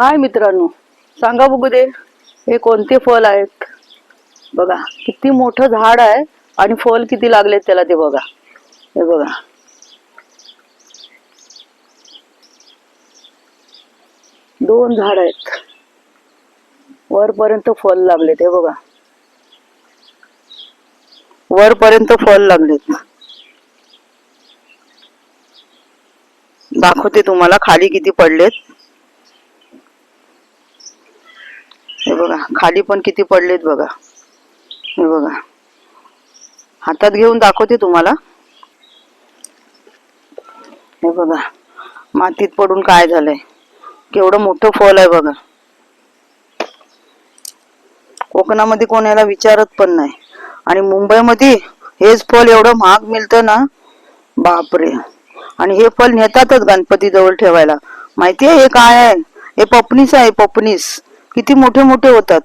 हाय मित्रांनो सांगा बघू दे हे कोणते फल आहेत? बघा किती मोठं झाड आहे आणि फल किती लागलेत त्याला ते बघा. हे बघा. दोन झाड आहेत. वरपर्यंत फल लागलेत हे बघा. वरपर्यंत फल लागलेत. दाखवते तुम्हाला खाली किती पडलेत. बघा. खाली पण किती पडलेत बघा. हे बघा. हातात घेऊन दाखवते तुम्हाला. हे बघा. मातीत पडून काय झालंय? केवढं मोठं फल आहे बघा. कोकणामध्ये कोणाला विचारत पण नाही. आणि मुंबईमध्ये हेच फल एवढं महाग मिळतं ना? बापरे. आणि हे फल नेतातच गणपती जवळ ठेवायला. माहितीये हे काय आहे? हे पपनीस आहे पपनीस. किती मोठे मोठे होतात.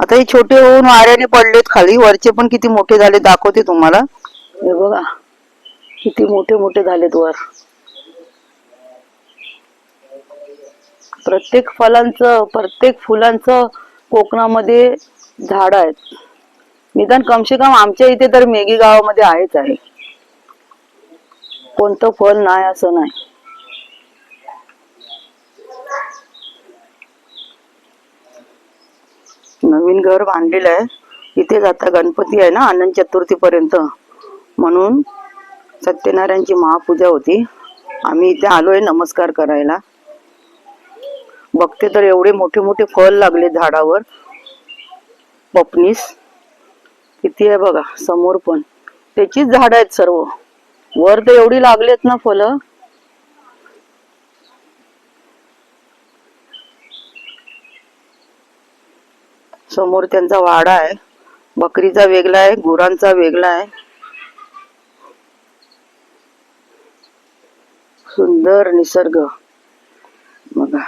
आता हे छोटे होऊन वाऱ्याने पडलेत खाली. वरचे पण किती मोठे झाले दाखवते तुम्हाला. हे बघा. किती मोठे मोठे झालेत वर. प्रत्येक फलांच प्रत्येक फुलांचं कोकणामध्ये झाड आहेत. निदान कमसे कम आमच्या इथे तर मेघी गावामध्ये आहेच आहे. कोणतं फल नाही असं नाही. नवीन घर बांधलेलं आहे. इथेच आता गणपती आहे ना आनंद चतुर्थी पर्यंत. म्हणून सत्यनारायणची महापूजा होती. आम्ही इथे आलोय नमस्कार करायला. बघते तर एवढे मोठे मोठे फळ लागले झाडावर. पपनीस. किती आहे बघा समोर पण. त्याचीच झाड आहेत सर्व. वर तर एवढी लागलेत ना फळं. समोर त्यांचा वाडा आहे. बकरीचा वेगळा आहे गुरांचा वेगळा आहे. सुंदर निसर्ग. बघा.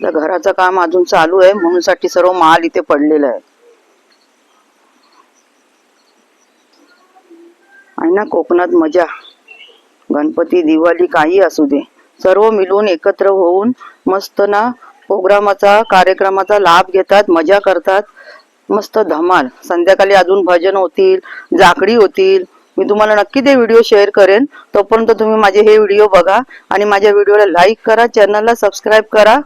त्या घराचं काम अजून चालू आहे म्हणून साठी सर्व माल इथे पडलेला आहे. आहे ना कोकणात मजा. गणपती दिवाळी काही असू दे. सर्व मिळून एकत्र होऊन मस्त ना प्रोग्रामाचा कार्यक्रमाचा लाभ घेतात मजा करतात. मस्त धमाल. संध्याकाळी अजून भजन होतील जाकडी होतील. मी तुम्हाला नक्की ते व्हिडिओ शेअर करेन. तोपर्यंत तुम्ही माझे हे व्हिडिओ बघा आणि माझ्या व्हिडिओला लाईक करा चॅनलला सबस्क्राईब करा.